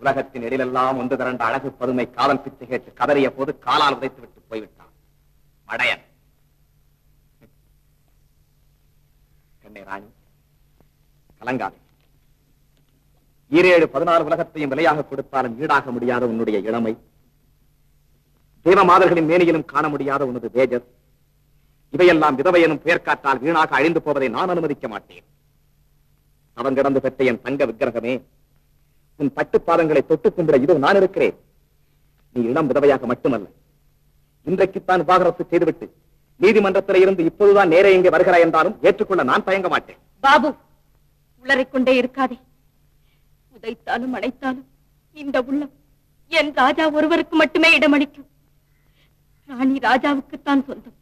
உலகத்தின் எழிலெல்லாம் ஒன்று திரண்ட அழகு பதுமை காதல் பிச்சை கேட்டு கதறிய போது காலால் உதைத்து விட்டு போய்விட்டான். மடையன். கண்ணே ராணி. கலங்காதே. ஈரேழு பதினாறு உலகத்தையும் விலையாக கொடுத்தாலும் ஈடாக முடியாத உன்னுடைய இளமை. தெய்வ மாதர்களின் மேனியிலும் காண முடியாத உனது தேஜஸ். இவையெல்லாம் விதவை எனும் பெயர்க்காற்றால் வீணாக அழிந்து போவதை நான் அனுமதிக்க மாட்டேன். அவன் கிடந்து பெற்ற என் தங்க விக்கிரகமே உன் பட்டு பாதங்களை தொட்டு கும்பிட இதோ நான் இருக்கிறேன். நீ இளம் விதவையாக மட்டுமல்ல. இன்றைக்குத்தான் விவாகரத்து செய்துவிட்டு நீதிமன்றத்தில் இருந்து இப்போதுதான் நேரே இங்கே வருகிறாய் என்றாலும் ஏற்றுக்கொள்ள நான் தயங்க மாட்டேன். பாபு உளறிக் கொண்டே இருக்காதே. உதைத்தாலும் அடைத்தாலும் இந்த உள்ளம் என் ராஜா ஒருவருக்கு மட்டுமே இடமளிக்கும். ராணி ராஜாவுக்குத்தான் சொந்தம்.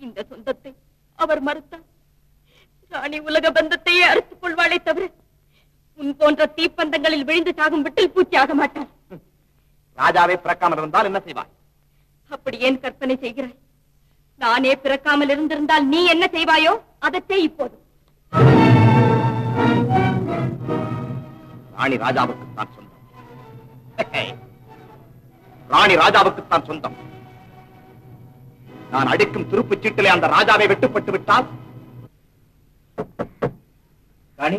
இந்த சொந்தத்தை அவர் மறுத்தார். ராணி உலக பந்தத்தையே அறுத்துக் கொள்வாளே தவிர உன் போன்ற தீப்பந்தங்களில் விழுந்து சாகும் விட்டில் பூச்சி ஆக மாட்டார். ராஜாவே பிறக்காமல் இருந்தால் என்ன செய்வாய்? அப்படி ஏன் கற்பனை செய்கிறாய்? நானே பிறக்காமல் இருந்திருந்தால் நீ என்ன செய்வாயோ? அதற்கே இப்போது. ராணி ராஜாவுக்குத்தான் சொந்தம். ராணி ராஜாவுக்குத்தான் சொந்தம். நான் அடிக்கும் துருப்புச் சீட்டிலே அந்த ராஜாவை வெட்டுப்பட்டு விட்டால்? ராணி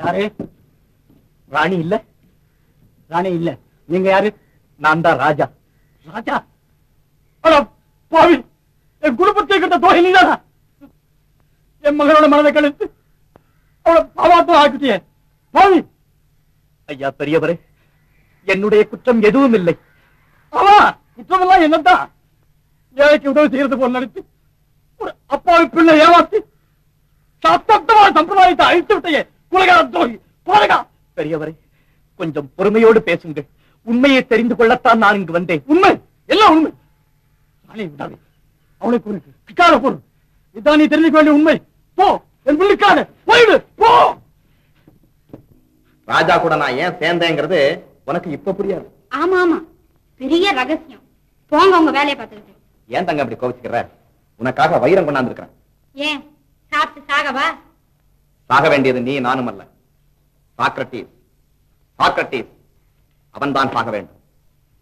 யாரு? ராணி இல்ல? ராணி இல்ல. நீங்க யாரு? நான் தான் ராஜா. ராஜா? பாவி என் குடும்பத்தை கிட்ட தோகை நீதானா? என் மகளோட மனதை கழித்து அவளை பாவாத்தம் ஆக்கிட்டியே பாவி! ஐயா பெரியவரே என்னுடைய குற்றம் எதுவும் இல்லை. அவா குற்றம் எல்லாம் என்னதான் ஏழைக்கு உதவி செய்யறது போல் நடித்து ஒரு அப்பாவி பிள்ளை ஏமாத்தி சத்தமான சம்பிரதாயத்தை அழித்து விட்டையே குலகார துரோகி குலகா பெரியவரே கொஞ்சம் பொறுமையோடு பேசுங்கள். உண்மையை தெரிந்து கொள்ளத்தான் நான் இங்கு வந்தேன். உண்மை. எல்லாம் உண்மை. ராணி விடாதே. அவளை கூறு பிக்கார கூறு. இதான் நீ தெரிஞ்சுக்க வேண்டிய உண்மை. போ. என் பிள்ளைக்காக போயிடு. போ. ராஜா கூட நான் ஏன் சேர்ந்தேங்கிறது உனக்கு இப்ப புரியாது. ஆமா ஆமா. பெரிய ரகசியம். போங்க உங்க வேலையை பார்த்துக்கிட்டு. ஏன் தங்க அப்படி கோவிச்சுக்கிற உனக்காக வைரம் கொண்டாந்து இருக்கிறேன் ஏன்? சாப்பிட்டு சாகவா? சாக வேண்டியது நீ நானும் அல்ல. சாக்ரட்டீஸ் சாக்ரட்டீஸ் அவன்தான் சாக வேண்டும்.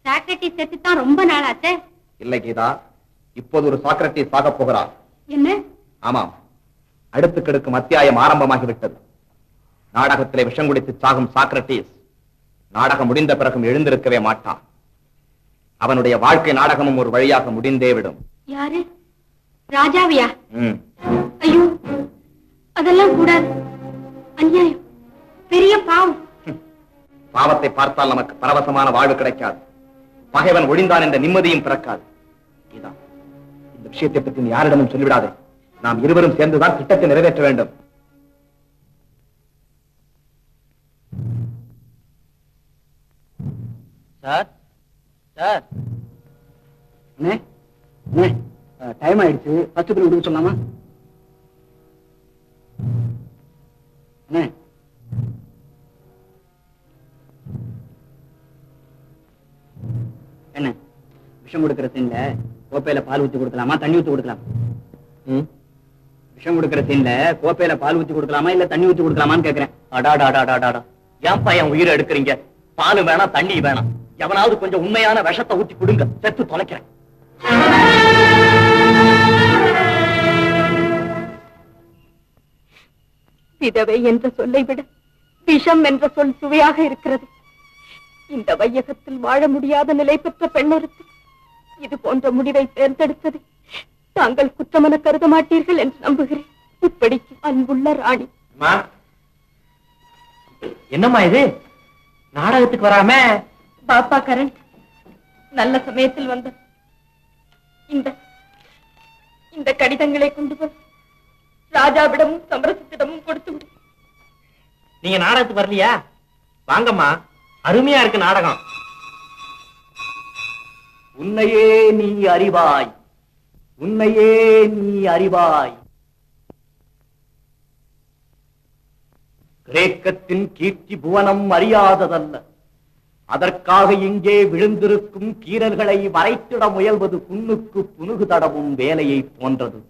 சாக்ரட்டிஸ் செத்துத்தான் ரொம்ப நாளாச்சே. இல்லை கீதா இப்போது ஒரு சாக்ரட்டீஸ் சாக போகிறார். என்ன? ஆமாம் அடுத்து கெடுக்கும் அத்தியாயம் ஆரம்பமாகிவிட்டது. நாடகத்திலே விஷம் குடித்து சாகும் சாக்ரட்டீஸ் நாடகம் முடிந்த பிறகும் எழுந்திருக்கவே மாட்டான். அவனுடைய வாழ்க்கை நாடகமும் ஒரு வழியாக முடிந்தே விடும். யாரு? ராஜாவியா. ஐயோ அதெல்லாம் கூடாது. அநியாயம். பெரிய பாவம். பாவத்தை பார்த்தால் நமக்கு பரவசமான வாழ்வு கிடைக்காது. பகைவன் ஒழிந்தான் என்ற நிம்மதியும் பிறக்காது. கீதா இந்த விஷயத்தை பற்றி நீ யாரிடமும் சொல்லிவிடாதே. நாம் இருவரும் சேர்ந்துதான் திட்டத்தை நிறைவேற்ற வேண்டும். Sir sir. டைம் ஆயிடுச்சு. ஃபர்ஸ்ட் பில் விடுங்க சொல்லாமா விஷம் கொடுக்கிற சீன்ல கோப்பையில பால் ஊத்தி கொடுக்கலாமா? தண்ணி ஊத்தி கொடுக்கலாம். விஷம் கொடுக்கிற சீன்ல கோப்பையில பால் ஊத்தி கொடுக்கலாமா? இல்ல தண்ணி ஊத்தி கொடுக்கலாமான்னு கேக்குறேன். அடாடாடாடாடாடா ஏன்பா என் உயிரை எடுக்கிறீங்க? பால் வேணாம் தண்ணி வேணாம் எவனாவது கொஞ்சம் உண்மையான விஷத்தை ஊத்தி கொடுங்க. செத்து தொலைக்கிறேன். விதவை என்ற சொல்லை விட விஷம் என்ற சொல் சுவையாக இருக்கிறது. இந்த வையகத்தில் வாழ முடியாத நிலை பெற்ற பெண்ணொருக்கு இது போன்ற முடிவை தேர்ந்தெடுத்தது. தாங்கள் குற்றமென கருத மாட்டீர்கள் என்று நம்புகிறேன். இப்படிக்கு அன்புள்ள ராணி. என்னம்மா இது? நாடகத்துக்கு வராம? பாப்பா கரண் நல்ல சமயத்தில் வந்த இந்த இந்த கடிதங்களை கொண்டு போய் ராஜாவிடமும் சமரசத்திடமும் கொடுத்து விடு. நீங்க நாடகத்துக்கு வரலையா? வாங்கம்மா. அருமையா இருக்கு நாடகம். உன்னையே நீ அறிவாய். உன்னையே நீ அறிவாய். கிரேக்கத்தின் கீர்த்தி புவனம் அறியாததல்ல. அதற்காக இங்கே விழுந்திருக்கும் கீரல்களை வரைத்திட முயல்வது புண்ணுக்கு புனுகு தடவும் வேலையை போன்றது.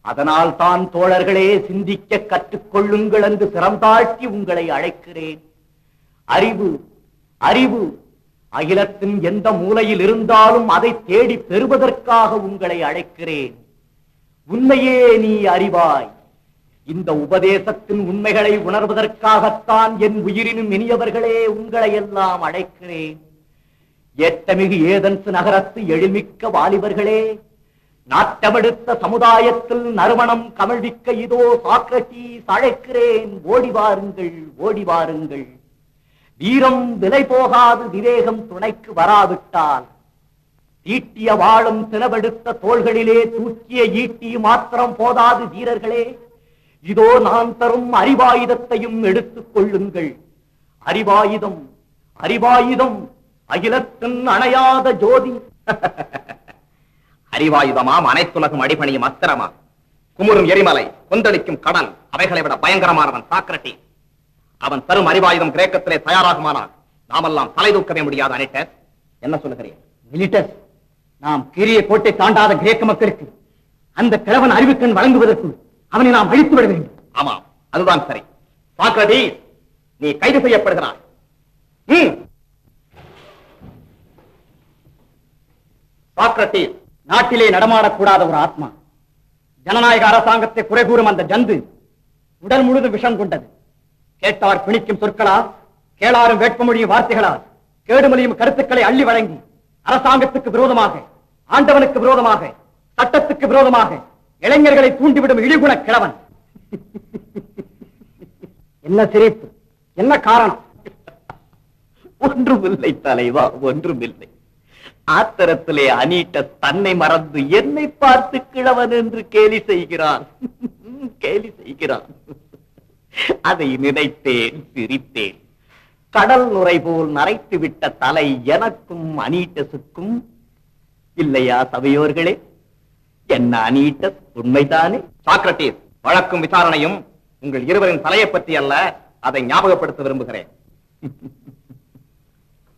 அதனால் தான் தோழர்களே சிந்திக்க கற்றுக்கொள்ளுங்கள் என்று சிறந்தாழ்த்தி உங்களை அழைக்கிறேன். அறிவு அறிவு அகிலத்தின் எந்த மூலையில் இருந்தாலும் அதை தேடி பெறுவதற்காக உங்களை அழைக்கிறேன். உண்மையே நீ அறிவாய். இந்த உபதேசத்தின் உண்மைகளை உணர்வதற்காகத்தான் என் உயிரினும் இனியவர்களே உங்களை எல்லாம் அழைக்கிறேன். ஏற்றமிகு ஏதன்ஸ் நகரத்து எழில்மிக்க வாலிபர்களே நாட்டமெடுத்த சமுதாயத்தில் நறுமணம் கமழ்விக்க இதோ சாக்ரட்டீஸ் அழைக்கிறேன். ஓடி வாருங்கள் ஓடி வாருங்கள். வீரம் விலை போகாது விவேகம் துணைக்கு வராவிட்டால். ஈட்டிய வாழும் தினவெடுத்த தோள்களிலே தூக்கிய ஈட்டி மாத்திரம் போதாது வீரர்களே. இதோ நான் தரும் அறிவாயுதத்தையும் எடுத்துக் கொள்ளுங்கள். அறிவாயுதம் அறிவாயுதம் அகிலத்தின் அணையாத ஜோதி. அறிவாயுதமாம் அனைத்துலகம் அடிபணியும் அஸ்திரமா குமுறும் எரிமலை கொந்தளிக்கும் கடல் அவைகளை விட பயங்கரமானவன் சாக்ரட்டி அவன் தரும் அறிவாயுதம் கிரேக்கத்திலே தயாராகுமானால் நாமெல்லாம் தலை தூக்கவே முடியாது அனிட்டர். என்ன சொல்லுகிறேன் நாம் கீரிய கோட்டை தாண்டாத கிரேக்க மக்களுக்கு அந்த கிழவன் அறிவுக்கண் வழங்குவதற்கு அவனை நாம் அழித்து விட வேண்டும். ஆமாம் அதுதான் சரி. சாக்ரடீஸ் நீ கைது செய்யப்படுகிறாய். ம். சாக்ரட்டீஸ் நாட்டிலே நடமாடக்கூடாத ஒரு ஆத்மா. ஜனநாயக அரசாங்கத்தை குறை கூறும் அந்த ஜந்து உடல் முழுதும் விஷம் கொண்டது. கேட்டார் பிணிக்கும் சொற்களால் கேளாரும் வேட்பமொழியும் வார்த்தைகளால் கேடுமொழியும் கருத்துக்களை அள்ளி வழங்கி அரசாங்கத்துக்கு விரோதமாக ஆண்டவனுக்கு விரோதமாக சட்டத்துக்கு விரோதமாக இளைஞர்களை தூண்டிவிடும் இழிகுண கிழவன். என்ன சிரிப்பு? என்ன காரணம்? ஒன்றுமில்லை தலைவா ஒன்றுமில்லை. ஆத்திரத்திலே அனீட்ட தன்னை மறந்து என்னை பார்த்து கிழவன் என்று கேலி செய்கிறான். கேலி செய்கிறான். அதை நினைத்தேன் சிரித்தேன். கடல் நுரை போல் நரைத்து விட்ட தலை எனக்கும் அனீட்டஸுக்கும் இல்லையா சபையோர்களே? என்ன அனீட்டஸ்? உண்மைதானே? சாக்ரட்டீஸ் வழக்கும் விசாரணையும் உங்கள் இருவரின் தலையை பற்றி அல்ல அதை ஞாபகப்படுத்த விரும்புகிறேன்.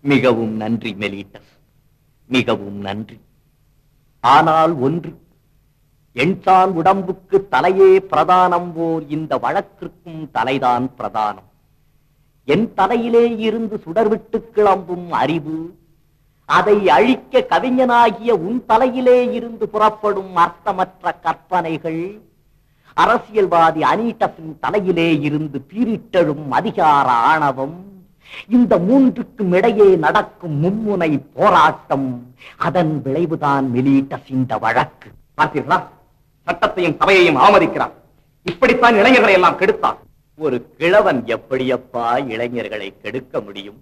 மிகவும் நன்றி மெலிட்டஸ். மிகவும் நன்றி. ஆனால் ஒன்று எண்தான் உடம்புக்கு தலையே பிரதானம் போல் இந்த வழக்கிற்கும் தலைதான் பிரதானம். என் தலையிலே இருந்து சுடர்விட்டு கிளம்பும் அறிவு அதை அழிக்க கவிஞனாகிய உன் தலையிலே இருந்து புறப்படும் அர்த்தமற்ற கற்பனைகள் அரசியல்வாதி அனீட்டஸின் தலையிலே இருந்து பீரிட்டழும் அதிகார ஆணவம் இந்த மூன்றுக்கும் இடையே நடக்கும் மும்முனை போராட்டம் அதன் விளைவுதான் மெலீட்டஸ் இந்த வழக்கு. பார்த்தீர்களா? சட்டத்தையும் சபையையும் அவமதிக்கிறான். இப்படித்தான் இளைஞர்களை எல்லாம் கெடுத்தான். ஒரு கிழவன் எப்படியப்பா இளைஞர்களை கெடுக்க முடியும்?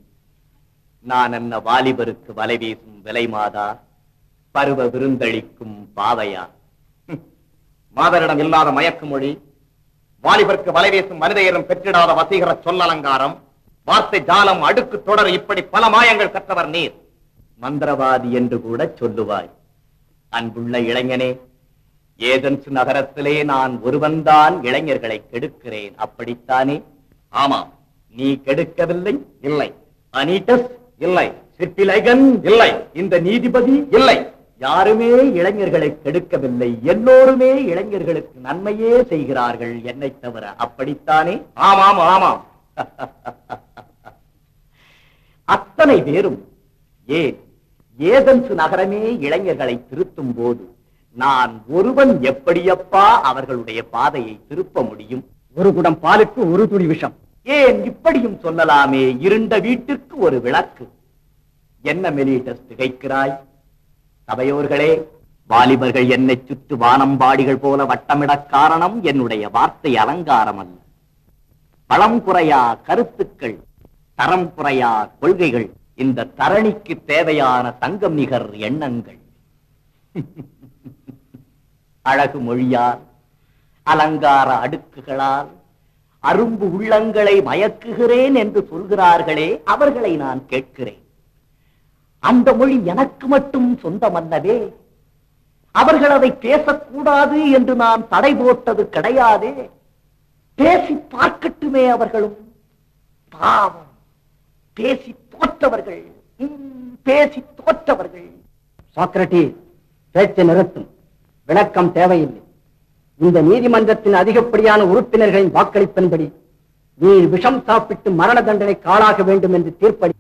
நான் என்ன வாலிபருக்கு வலை வீசும் விலை மாதா? பருவ விருந்தளிக்கும் பாவையா? மாதரிடம் இல்லாத மயக்கு மொழி. வாலிபருக்கு வலைவேசும் மனிதையரும் பெற்றிடாத வசீகர சொல்லலங்காரம். வார்த்தை ஜாலம் அடுக்கு தொடர் இப்படி பல மாயங்கள் கற்றவர் நீர். மந்திரவாதி என்று கூட சொல்லுவாய். அன்புள்ள இளைஞனே ஏதென்ஸ் நகரத்திலே நான் ஒருவன்தான் இளைஞர்களை கெடுக்கிறேன். அப்படித்தானே? ஆமாம். நீ கெடுக்கவில்லை? இல்லை. அனீட்டஸ்? இல்லை. சிற்பிலைகன்? இல்லை. இந்த நீதிபதி? இல்லை. யாருமே இளைஞர்களை கெடுக்கவில்லை. எல்லோருமே இளைஞர்களுக்கு நன்மையே செய்கிறார்கள். என்னை தவிர அப்படித்தானே? ஆமாம் ஆமாம். அத்தனை பேரும் ஏன் ஏதன்ஸ் நகரமே இளைஞர்களை திருத்தும் போது நான் ஒருவன் எப்படியப்பா அவர்களுடைய பாதையை திருப்ப முடியும்? ஒரு குடம் பாலுக்கு ஒரு துளி விஷம். ஏன் இப்படியும் சொல்லலாமே? இருண்ட வீட்டுக்கு ஒரு விளக்கு. என்ன மெலிட்டஸ் திகைக்கிறாய்? சபையோர்களே வாலிபர்கள் என்னை சுற்று வானம்பாடிகள் போல வட்டமிடக் காரணம் என்னுடைய வார்த்தை அலங்காரம் அல்ல பழம் குறையா கருத்துக்கள் தரம் குறையா கொள்கைகள். இந்த தரணிக்கு தேவையான தங்கம் நிகர் எண்ணங்கள். அழகு மொழியால் அலங்கார அடுக்குகளால் அரும்பு உள்ளங்களை மயக்குகிறேன் என்று சொல்கிறார்களே அவர்களை நான் கேட்கிறேன். அந்த மொழி எனக்கு மட்டும் சொந்தமல்லவே. அவர்கள் அதை பேசக்கூடாது என்று நான் தடை போட்டது கிடையாதே. பேசி பார்க்கட்டுமே அவர்களும். பாவம். பேசி தோற்றவர்கள் பேசி தோற்றவர்கள். சாக்ரட்டி பேச்சை நிறுத்தும். விளக்கம் தேவையில்லை. இந்த நீதிமன்றத்தின் அதிகப்படியான உறுப்பினர்களின் வாக்களிப்பின்படி நீ விஷம் சாப்பிட்டு மரண தண்டனை காலாக வேண்டும் என்று தீர்ப்பளி